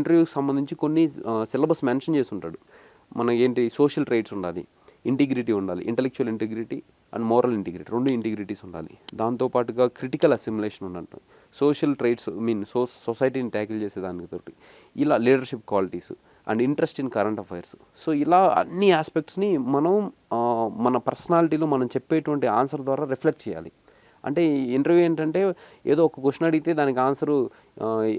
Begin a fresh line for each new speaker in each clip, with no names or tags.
ఇంటర్వ్యూకి సంబంధించి కొన్ని సిలబస్ మెన్షన్ చేసి ఉంటాడు మన ఏంటి సోషల్ ట్రైట్స్ ఉండాలి ఇంటిగ్రిటీ ఉండాలి intellectual integrity and moral integrity రెండు ఇంటిగ్రిటీస్ ఉండాలి. దాంతోపాటుగా క్రిటికల్ అసిమ్యులేషన్ ఉన్నట్టు సోషల్ ట్రైట్స్ మీన్ సో సొసైటీని ట్యాకిల్ చేసే దానితోటి ఇలా leadership qualities and interest in current affairs. So ఇలా అన్ని ఆస్పెక్ట్స్ని మనం మన పర్సనాలిటీలో మనం చెప్పేటువంటి ఆన్సర్ ద్వారా రిఫ్లెక్ట్ చేయాలి. అంటే ఇంటర్వ్యూ ఏంటంటే ఏదో ఒక క్వశ్చన్ అడిగితే దానికి ఆన్సరు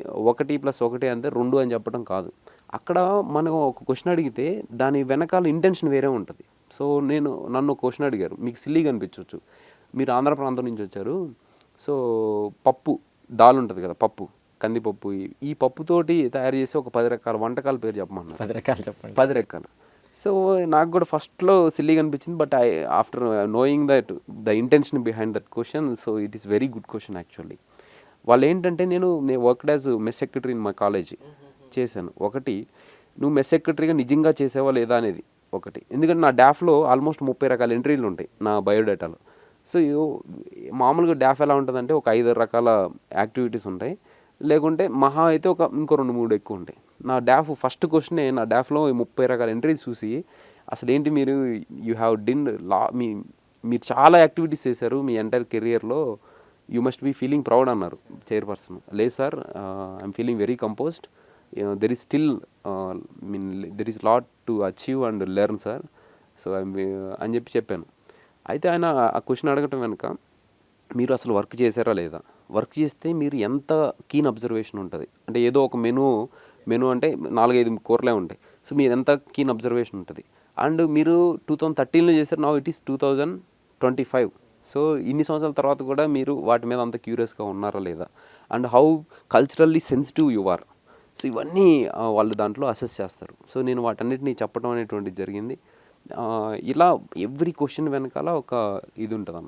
ఒకటి ప్లస్ ఒకటి అంటే రెండు అని చెప్పడం కాదు. అక్కడ మనం ఒక క్వశ్చన్ అడిగితే దాని వెనకాల ఇంటెన్షన్ వేరే ఉంటుంది. సో నేను నన్ను క్వశ్చన్ అడిగారు. మీకు సిల్లీగా అనిపించవచ్చు మీరు ఆంధ్ర ప్రాంతం నుంచి వచ్చారు. సో పప్పు దాల్ ఉంటుంది కదా పప్పు కందిపప్పు ఈ- ఈ పప్పుతోటి తయారు చేసి ఒక పది రకాల వంటకాల పేరు చెప్పమన్నారు
పది రకాలు చెప్పండి.
పది రకాలు. సో నాకు కూడా ఫస్ట్లో సిల్లీగా అనిపించింది but I after knowing that the intention behind that question so it is very good question actually వాళ్ళు ఏంటంటే నేను నేను worked as mess secretary in my college చేశాను. ఒకటి నువ్వు మెస్ సెక్రటరీగా నిజంగా చేసావా లేదా అనేది ఒకటి. ఎందుకంటే నా డాఫ్లో ఆల్మోస్ట్ ముప్పై రకాల ఎంట్రీలు ఉంటాయి నా బయోడేటాలో. సో మామూలుగా డాఫ్ ఎలా ఉంటుందంటే ఒక ఐదు రకాల యాక్టివిటీస్ ఉంటాయి. లేకుంటే మహా అయితే ఒక ఇంకో రెండు మూడు ఎక్కువ ఉంటాయి. నా డాఫ్ ఫస్ట్ క్వశ్చనే నా డాఫ్లో ముప్పై రకాల ఎంట్రీస్ చూసి అసలు ఏంటి మీరు యూ హ్యావ్ డిన్ లా మీ మీరు చాలా యాక్టివిటీస్ చేశారు మీ ఎంటైర్ కెరియర్లో you must be feeling proud అన్నారు చైర్పర్సన్ లేదు sir I'm feeling very composed there is still mean there is lot to achieve and learn sir so అని చెప్పి చెప్పాను. అయితే ఆయన ఆ క్వశ్చన్ అడగటం వెనుక మీరు అసలు వర్క్ చేశారా లేదా? వర్క్ చేస్తే మీరు ఎంత కీన్ అబ్జర్వేషన్ ఉంటుంది? అంటే ఏదో ఒక మెనూ మెనూ అంటే నాలుగైదు కూరలే ఉంటాయి. సో మీరు ఎంత కీన్ అబ్జర్వేషన్ ఉంటుంది. అండ్ మీరు టూ థౌజండ్ థర్టీన్లో చేశారు నా it is two thousand twenty five so ఇన్ని సంవత్సరాల తర్వాత కూడా మీరు వాటి మీద అంత క్యూరియస్గా ఉన్నారా లేదా? And how culturally sensitive you are so ఇవన్నీ వాళ్ళు దాంట్లో అసెస్ చేస్తారు. సో నేను వాటన్నిటిని చెప్పడం అనేటువంటిది జరిగింది. ఇలా ఎవ్రీ క్వశ్చన్ వెనకాల ఒక ఇది ఉంటుంది